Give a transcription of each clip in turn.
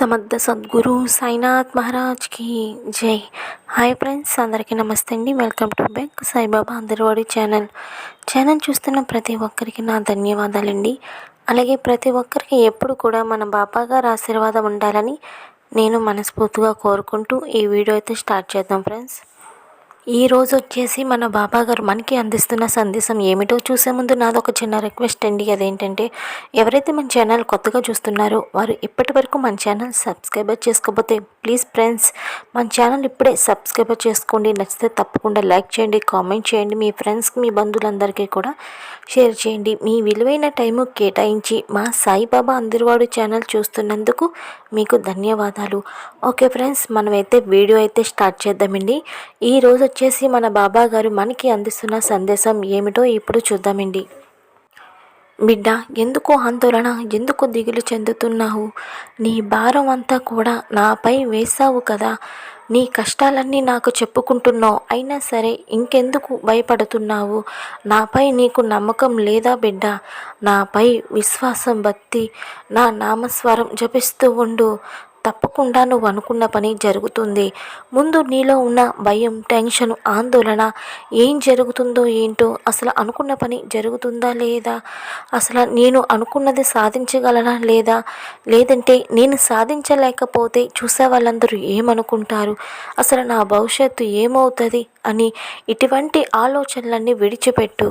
సమర్థ సద్గురు సాయినాథ్ మహారాజ్కి జై. హాయ్ ఫ్రెండ్స్ అందరికీ నమస్తే అండి. వెల్కమ్ టు బ్యాక్ సాయిబాబా అందరివాడి ఛానల్. ఛానల్ చూస్తున్న ప్రతి ఒక్కరికి నా ధన్యవాదాలండి. అలాగే ప్రతి ఒక్కరికి ఎప్పుడు కూడా మన బాబా గారు ఆశీర్వాదం ఉండాలని నేను మనస్ఫూర్తిగా కోరుకుంటూ ఈ వీడియో అయితే స్టార్ట్ చేద్దాం ఫ్రెండ్స్. ఈ రోజు వచ్చేసి మన బాబా గారు మనకి అందిస్తున్న సందేశం ఏమిటో చూసే ముందు నాది ఒక చిన్న రిక్వెస్ట్ అండి. అదేంటంటే ఎవరైతే మన ఛానల్ కొత్తగా చూస్తున్నారో వారు ఇప్పటి వరకు మన ఛానల్ సబ్స్క్రైబర్ చేసుకోకపోతే ప్లీజ్ ఫ్రెండ్స్ మన ఛానల్ ఇప్పుడే సబ్స్క్రైబర్ చేసుకోండి. నచ్చితే తప్పకుండా లైక్ చేయండి కామెంట్ చేయండి. మీ ఫ్రెండ్స్కి మీ బంధువులందరికీ కూడా షేర్ చేయండి. మీ విలువైన టైము కేటాయించి మా సాయిబాబా అందరివాడు ఛానల్ చూస్తున్నందుకు మీకు ధన్యవాదాలు. ఓకే ఫ్రెండ్స్ మనమైతే వీడియో అయితే స్టార్ట్ చేద్దామండి. ఈరోజు వచ్చేసి మన బాబా గారు మనకి అందిస్తున్న సందేశం ఏమిటో ఇప్పుడు చూద్దామండి. బిడ్డ ఎందుకు ఆందోళన? ఎందుకు దిగులు చెందుతున్నావు? నీ భారం అంతా కూడా నాపై వేశావు కదా. నీ కష్టాలన్నీ నాకు చెప్పుకుంటున్నావు. అయినా సరే ఇంకెందుకు భయపడుతున్నావు? నాపై నీకు నమ్మకం లేదా బిడ్డ? నాపై విశ్వాసం భక్తి నా నామస్వరం జపిస్తూ ఉండు. తప్పకుండా నువ్వు అనుకున్న పని జరుగుతుంది. ముందు నీలో ఉన్న భయం టెన్షన్ ఆందోళన ఏం జరుగుతుందో ఏంటో అసలు అనుకున్న పని జరుగుతుందా లేదా? అసలు నేను అనుకున్నది సాధించగలనా లేదా? లేదంటే నేను సాధించలేకపోతే చూసే వాళ్ళందరూ ఏమనుకుంటారు? అసలు నా భవిష్యత్తు ఏమవుతుంది? అని ఇటువంటి ఆలోచనలన్నీ విడిచిపెట్టు.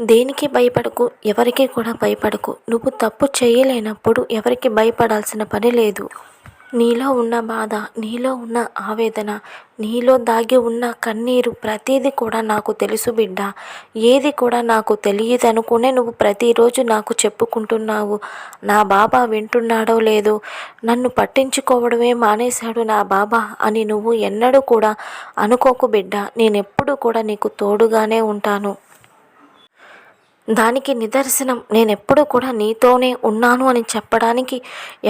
దేనికి భయపడకు ఎవరికి కూడా భయపడకు. నువ్వు తప్పు చేయలేనప్పుడు ఎవరికి భయపడాల్సిన పని లేదు. నీలో ఉన్న బాధ నీలో ఉన్న ఆవేదన నీలో దాగి ఉన్న కన్నీరు ప్రతిదీ కూడా నాకు తెలుసు బిడ్డ. ఏది కూడా నాకు తెలియదు అనుకునే నువ్వు ప్రతిరోజు నాకు చెప్పుకుంటున్నావు. నా బాబా వింటున్నాడో లేదో నన్ను పట్టించుకోవడమే మానేశాడు నా బాబా అని నువ్వు ఎన్నడూ కూడా అనుకోకు బిడ్డ. నేనెప్పుడు కూడా నీకు తోడుగానే ఉంటాను. దానికి నిదర్శనం. నేను ఎప్పుడూ కూడా నీతోనే ఉన్నాను అని చెప్పడానికి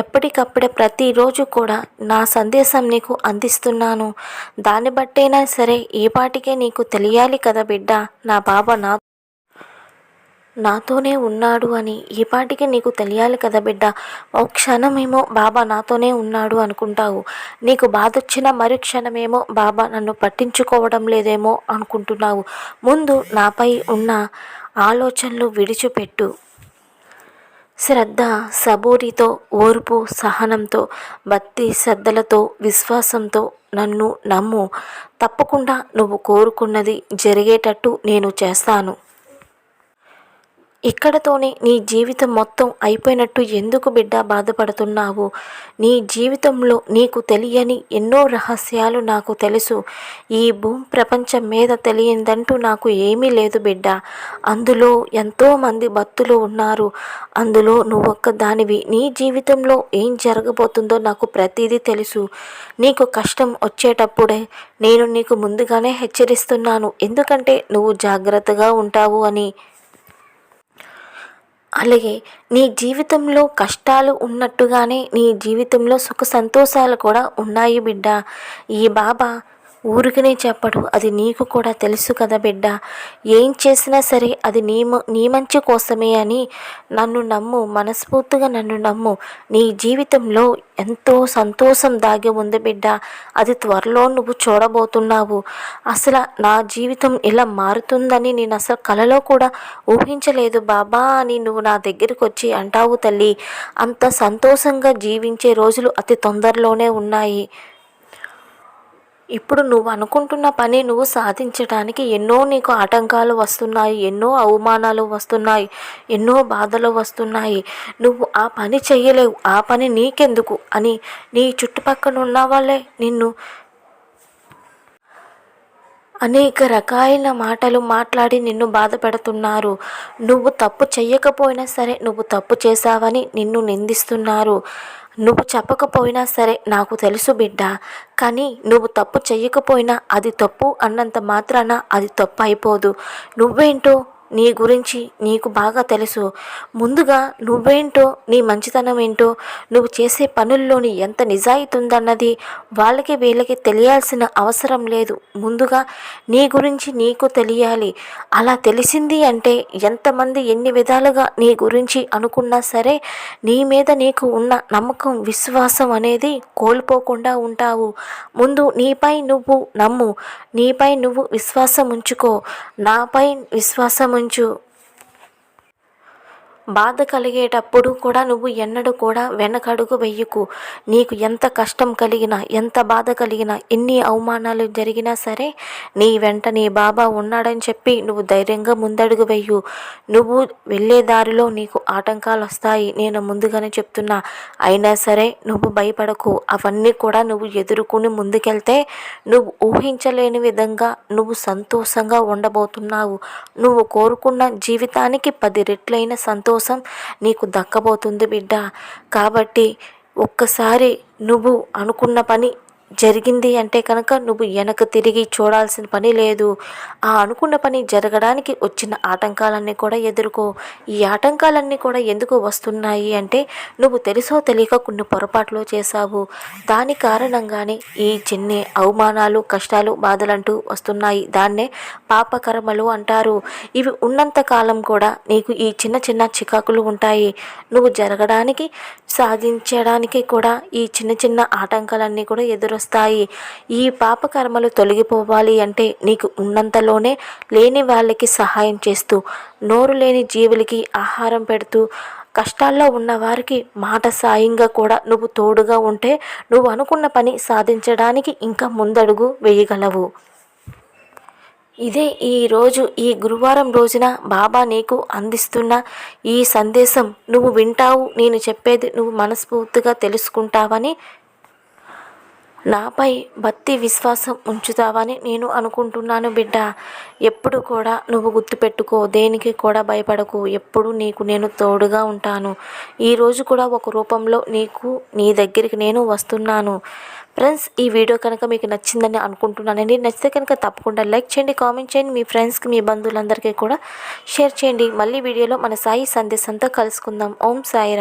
ఎప్పటికప్పుడే ప్రతిరోజు కూడా నా సందేశం నీకు అందిస్తున్నాను. దాన్ని బట్టైనా సరే ఈ పాటికే నీకు తెలియాలి కదా బిడ్డ. నా బాబా నా నాతోనే ఉన్నాడు అని. ఈపాటికి పాటికి నీకు తెలియాలి కదా బిడ్డ. ఓ క్షణమేమో బాబా నాతోనే ఉన్నాడు అనుకుంటావు. నీకు బాధ వచ్చిన మరు క్షణమేమో బాబా నన్ను పట్టించుకోవడం లేదేమో అనుకుంటున్నావు. ముందు నాపై ఉన్న ఆలోచనలు విడిచిపెట్టు. శ్రద్ధ సబూరితో ఓర్పు సహనంతో భక్తి శ్రద్ధలతో విశ్వాసంతో నన్ను నమ్ము. తప్పకుండా నువ్వు కోరుకున్నది జరిగేటట్టు నేను చేస్తాను. ఇక్కడతోనే నీ జీవితం మొత్తం అయిపోయినట్టు ఎందుకు బిడ్డ బాధపడుతున్నావు? నీ జీవితంలో నీకు తెలియని ఎన్నో రహస్యాలు నాకు తెలుసు. ఈ భూమి ప్రపంచం మీద తెలియందంటూ నాకు ఏమీ లేదు బిడ్డ. అందులో ఎంతోమంది భక్తులు ఉన్నారు. అందులో నువ్వొక్క దానివి నీ జీవితంలో ఏం జరగబోతుందో నాకు ప్రతిదీ తెలుసు. నీకు కష్టం వచ్చేటప్పుడే నేను నీకు ముందుగానే హెచ్చరిస్తున్నాను. ఎందుకంటే నువ్వు జాగ్రత్తగా ఉంటావు అని. అలాగే నీ జీవితంలో కష్టాలు ఉన్నట్టుగానే నీ జీవితంలో సుఖ సంతోషాలు కూడా ఉన్నాయి బిడ్డ. ఈ బాబా ఊరికనే చెప్పడు. అది నీకు కూడా తెలుసు కదా బిడ్డ. ఏం చేసినా సరే అది నీ నీ మంచి కోసమే అని నన్ను నమ్ము. మనస్ఫూర్తిగా నన్ను నమ్ము. నీ జీవితంలో ఎంతో సంతోషం దాగి ఉంది బిడ్డ. అది త్వరలో నువ్వు చూడబోతున్నావు. అసలు నా జీవితం ఇలా మారుతుందని నేను అసలు కలలో కూడా ఊహించలేదు బాబా అని నువ్వు నా దగ్గరికి వచ్చి అంటావు తల్లి. అంత సంతోషంగా జీవించే రోజులు అతి తొందరలోనే ఉన్నాయి. ఇప్పుడు నువ్వు అనుకుంటున్న పని నువ్వు సాధించడానికి ఎన్నో నీకు ఆటంకాలు వస్తున్నాయి ఎన్నో అవమానాలు వస్తున్నాయి ఎన్నో బాధలు వస్తున్నాయి. నువ్వు ఆ పని చేయలేవు ఆ పని నీకెందుకు? అని నీ చుట్టుపక్కల ఉన్న వాళ్ళే నిన్ను అనేక రకాలైన మాటలు మాట్లాడి నిన్ను బాధ పెడుతున్నారు నువ్వు తప్పు చెయ్యకపోయినా సరే నువ్వు తప్పు చేశావని నిన్ను నిందిస్తున్నారు. నువ్వు చెప్పకపోయినా సరే నాకు తెలుసు బిడ్డ. కానీ నువ్వు తప్పు చెయ్యకపోయినా అది తప్పు అన్నంత మాత్రాన అది తప్పు అయిపోదు. నువ్వేంటో నీ గురించి నీకు బాగా తెలుసు. ముందుగా నువ్వేంటో నీ మంచితనం ఏంటో నువ్వు చేసే పనుల్లోని ఎంత నిజాయితీ ఉందన్నది వాళ్ళకి వీళ్ళకి తెలియాల్సిన అవసరం లేదు. ముందుగా నీ గురించి నీకు తెలియాలి. అలా తెలిసింది అంటే ఎంతమంది ఎన్ని విధాలుగా నీ గురించి అనుకున్నా సరే నీ మీద నీకు ఉన్న నమ్మకం విశ్వాసం అనేది కోల్పోకుండా ఉంటావు. ముందు నీపై నువ్వు నమ్ము. నీపై నువ్వు విశ్వాసం ఉంచుకో. నాపై విశ్వాసం 住。బాధ కలిగేటప్పుడు కూడా నువ్వు ఎన్నడూ కూడా వెనకడుగు వెయ్యకు నీకు ఎంత కష్టం కలిగినా ఎంత బాధ కలిగినా ఎన్ని అవమానాలు జరిగినా సరే నీ వెంట నీ బాబా ఉన్నాడని చెప్పి నువ్వు ధైర్యంగా ముందడుగు వెయ్యు నువ్వు వెళ్ళే దారిలో నీకు ఆటంకాలు వస్తాయి నేను ముందుగానే చెప్తున్నా. అయినా సరే నువ్వు భయపడకు. అవన్నీ కూడా నువ్వు ఎదుర్కొని ముందుకెళ్తే నువ్వు ఊహించలేని విధంగా నువ్వు సంతోషంగా ఉండబోతున్నావు. నువ్వు కోరుకున్న జీవితానికి పది రెట్లైన సంతోషం నీకు దక్కబోతుంది బిడ్డ. కాబట్టి ఒక్కసారి నువ్వు అనుకున్న పని జరిగింది అంటే కనుక నువ్వు వెనక తిరిగి చూడాల్సిన పని లేదు. ఆ అనుకున్న పని జరగడానికి వచ్చిన ఆటంకాలన్నీ కూడా ఎదుర్కో. ఈ ఆటంకాలన్నీ కూడా ఎందుకు వస్తున్నాయి అంటే నువ్వు తెలుసో తెలియక కొన్ని పొరపాట్లు చేశావు. దాని కారణంగానే ఈ చిన్ని అవమానాలు కష్టాలు బాధలంటూ వస్తున్నాయి. దాన్నే పాపకర్మలు అంటారు. ఇవి ఉన్నంత కాలం కూడా నీకు ఈ చిన్న చిన్న చికాకులు ఉంటాయి. నువ్వు జరగడానికి సాధించడానికి కూడా ఈ చిన్న చిన్న ఆటంకాలన్నీ కూడా ఎదురు వస్తాయి. ఈ పాపకర్మలు తొలగిపోవాలి అంటే నీకు ఉన్నంతలోనే లేని వాళ్ళకి సహాయం చేస్తూ నోరు లేని జీవులకి ఆహారం పెడుతూ కష్టాల్లో ఉన్నవారికి మాట సాయంగా కూడా నువ్వు తోడుగా ఉంటే నువ్వు అనుకున్న పని సాధించడానికి ఇంకా ముందడుగు వేయగలవు. ఇదే ఈరోజు ఈ గురువారం రోజున బాబా నీకు అందిస్తున్న ఈ సందేశం నువ్వు వింటావు నేను చెప్పేది నువ్వు మనస్ఫూర్తిగా తెలుసుకుంటావని నాపై భక్తి విశ్వాసం ఉంచుతావని నేను అనుకుంటున్నాను బిడ్డ. ఎప్పుడు కూడా నువ్వు గుర్తుపెట్టుకో దేనికి కూడా భయపడకు. ఎప్పుడు నీకు నేను తోడుగా ఉంటాను. ఈరోజు కూడా ఒక రూపంలో నీకు నీ దగ్గరికి నేను వస్తున్నాను. ఫ్రెండ్స్ ఈ వీడియో కనుక మీకు నచ్చిందని అనుకుంటున్నానండి నచ్చితే కనుక తప్పకుండా లైక్ చేయండి కామెంట్ చేయండి. మీ ఫ్రెండ్స్కి మీ బంధువులందరికీ కూడా షేర్ చేయండి. మళ్ళీ వీడియోలో మన సాయి సందేశంతో కలుసుకుందాం. ఓం సాయిరా